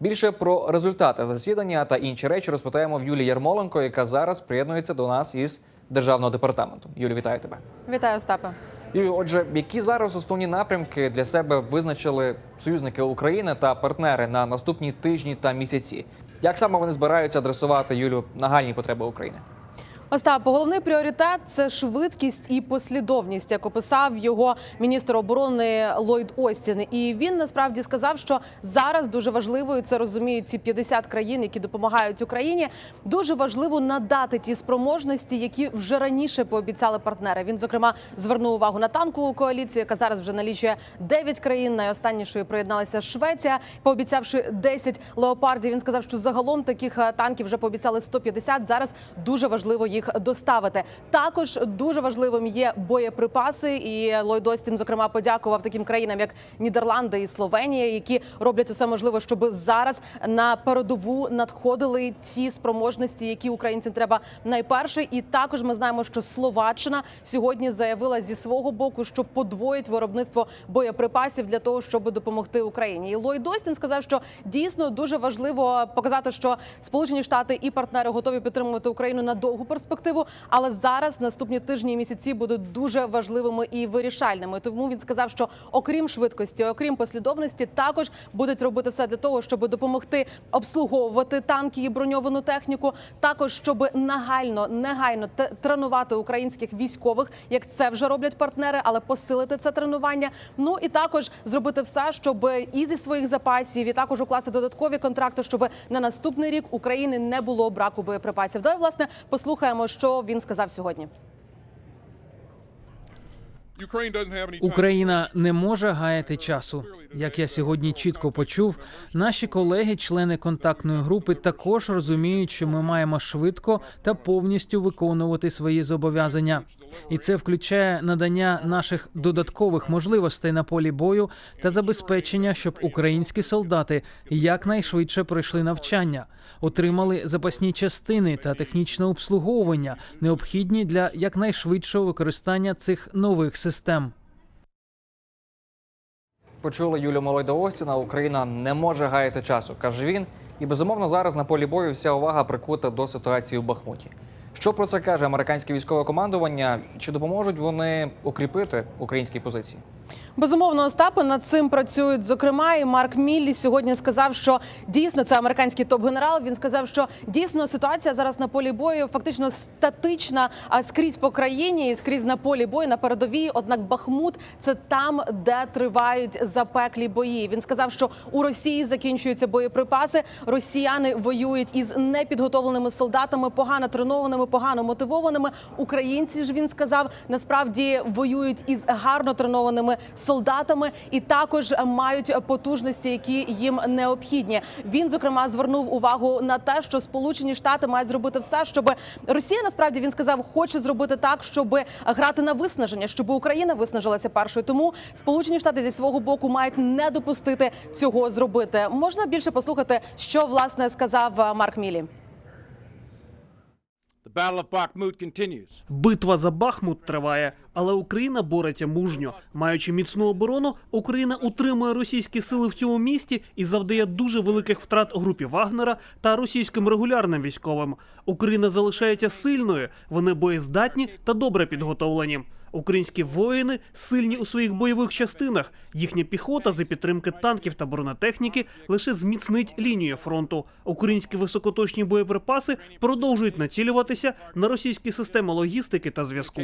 Більше про результати засідання та інші речі розпитаємо в Юлії Ярмоленко, яка зараз приєднується до нас із державного департаменту. Юлі, вітаю тебе. Вітаю, Остапе. Юлі, отже, які зараз основні напрямки для себе визначили союзники України та партнери на наступні тижні та місяці? Як саме вони збираються адресувати Юлю нагальні потреби України? Остап, головний пріоритет це швидкість і послідовність, як описав його міністр оборони Ллойд Остін. І він насправді сказав, що зараз дуже важливо, і це розуміють ці 50 країн, які допомагають Україні. Дуже важливо надати ті спроможності, які вже раніше пообіцяли партнери. Він зокрема звернув увагу на танкову коаліцію, яка зараз вже налічує 9 країн. Найостаннішою приєдналася Швеція, пообіцявши 10 леопардів. Він сказав, що загалом таких е, танків вже пообіцяли 150. Зараз дуже важливо їх доставити. Також дуже важливим є боєприпаси. І Ллойд Остін, зокрема, подякував таким країнам, як Нідерланди і Словенія, які роблять усе можливе, щоб зараз на передову надходили ті спроможності, які українцям треба найперше. І також ми знаємо, що Словаччина сьогодні заявила зі свого боку, що подвоїть виробництво боєприпасів для того, щоб допомогти Україні. І Ллойд Остін сказав, що дійсно дуже важливо показати, що Сполучені Штати і партнери готові підтримувати Україну на довгу перспективу. Але зараз наступні тижні і місяці будуть дуже важливими і вирішальними. Тому він сказав, що окрім швидкості, окрім послідовності, також будуть робити все для того, щоб допомогти обслуговувати танки і броньовану техніку. Також щоб нагально, негайно тренувати українських військових, як це вже роблять партнери, але посилити це тренування. Ну і також зробити все, щоб і зі своїх запасів, і також укласти додаткові контракти, щоб на наступний рік України не було браку боєприпасів. Давай власне послухаємо, що він сказав сьогодні. Україна не може гаяти часу. Як я сьогодні чітко почув, наші колеги, члени контактної групи, також розуміють, що ми маємо швидко та повністю виконувати свої зобов'язання, і це включає надання наших додаткових можливостей на полі бою та забезпечення, щоб українські солдати якнайшвидше пройшли навчання, отримали запасні частини та технічне обслуговування, необхідні для якнайшвидшого використання цих нових систем. Почули Юлю Молойда Остіна. Україна не може гаяти часу, каже він. І безумовно зараз на полі бою вся увага прикута до ситуації в Бахмуті. Що про це каже американське військове командування? Чи допоможуть вони укріпити українські позиції? Безумовно, Остапи над цим працюють. Зокрема, і Марк Міллі сьогодні сказав, що дійсно це американський топ-генерал. Він сказав, що дійсно ситуація зараз на полі бою фактично статична а скрізь по країні і скрізь на полі бою на передовій. Однак Бахмут це там, де тривають запеклі бої. Він сказав, що у Росії закінчуються боєприпаси. Росіяни воюють із непідготовленими солдатами, погано тренованими, погано мотивованими. Українці ж він сказав, насправді воюють із гарно тренованими солдатами і також мають потужності, які їм необхідні. Він зокрема звернув увагу на те, що Сполучені Штати мають зробити все, щоб Росія насправді він сказав, хоче зробити так, щоб грати на виснаження, щоб Україна виснажилася першою. Тому Сполучені Штати зі свого боку мають не допустити цього зробити. Можна більше послухати, що власне сказав е, Марк Мілі. Битва за Бахмут триває, але Україна бореться мужньо. Маючи міцну оборону, Україна утримує російські сили в цьому місті і завдає дуже великих втрат групі Вагнера та російським регулярним військовим. Україна залишається сильною, вони боєздатні та добре підготовлені. Українські воїни сильні у своїх бойових частинах. Їхня піхота за підтримки танків та бронетехніки лише зміцнить лінію фронту. Українські високоточні боєприпаси продовжують націлюватися на російські системи логістики та зв'язку.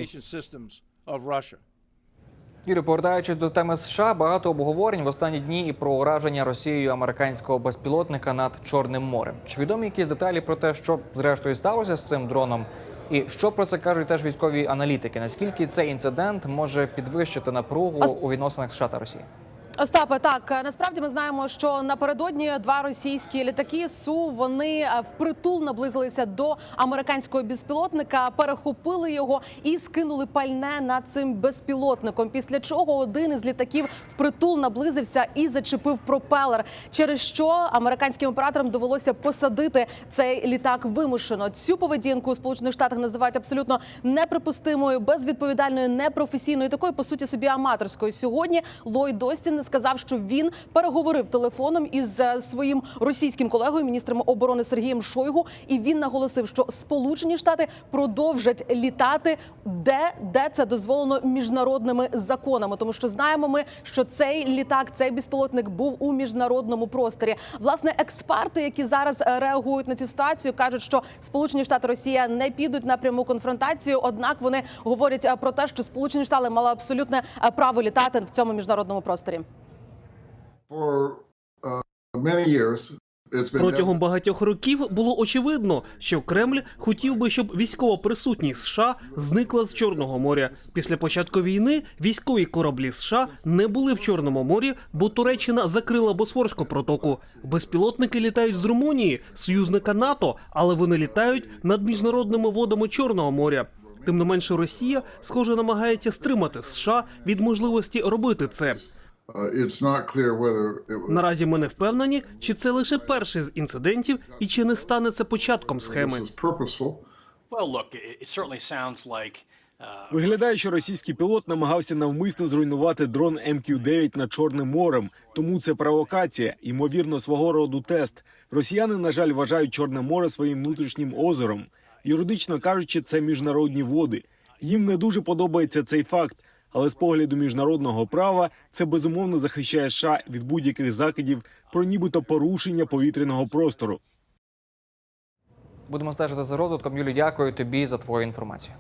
Юрій, повертаючись до теми США, багато обговорень в останні дні і про ураження Росією американського безпілотника над Чорним морем. Чи відомі якісь деталі про те, що зрештою сталося з цим дроном? І що про це кажуть теж військові аналітики? Наскільки цей інцидент може підвищити напругу у відносинах США та Росії? Остапе, так насправді ми знаємо, що напередодні два російські літаки су вони е, впритул наблизилися до американського безпілотника, перехопили його і скинули пальне над цим безпілотником. Після чого один із літаків впритул наблизився і зачепив пропелер, через що американським операторам довелося посадити цей літак вимушено. Цю поведінку у сполучених штатах називають абсолютно неприпустимою, безвідповідальною, непрофесійною, такою по суті собі аматорською. Сьогодні Ллойд Остін сказав, що він переговорив телефоном із е, своїм російським колегою, міністром оборони Сергієм Шойгу, і він наголосив, що Сполучені Штати продовжать літати де, де це дозволено міжнародними законами, тому що знаємо ми, що цей літак, цей безпілотник був у міжнародному просторі. Власне, експерти, які зараз е, реагують на цю ситуацію, кажуть, що Сполучені Штати Росія не підуть на пряму конфронтацію. Однак вони говорять е, про те, що Сполучені Штати мали абсолютне право літати в цьому міжнародному просторі. Протягом багатьох років було очевидно, що Кремль хотів би, щоб військова присутність США зникла з Чорного моря. Після початку війни військові кораблі США не були в Чорному морі, бо Туреччина закрила Босфорську протоку. Безпілотники літають з Румунії, союзника НАТО, але вони літають над міжнародними водами Чорного моря. Тим не менше, Росія, схоже, намагається стримати США від можливості робити це. Uh, it's not clear whether it was, Наразі ми не впевнені, чи це лише перший з інцидентів, і чи не стане це початком схеми. was purposeful. Well, look, it, it certainly sounds like uh, Виглядає, що російський пілот намагався навмисно зруйнувати дрон МК-9 над Чорним морем. Тому це провокація, ймовірно, свого роду тест. Росіяни, на жаль, вважають Чорне море своїм внутрішнім озером. Юридично кажучи, це міжнародні води. Їм не дуже подобається цей факт, але з погляду міжнародного права це безумовно захищає США від будь-яких закидів про нібито порушення повітряного простору. Будемо стежити за розвитком. Юлі, дякую тобі за твою інформацію.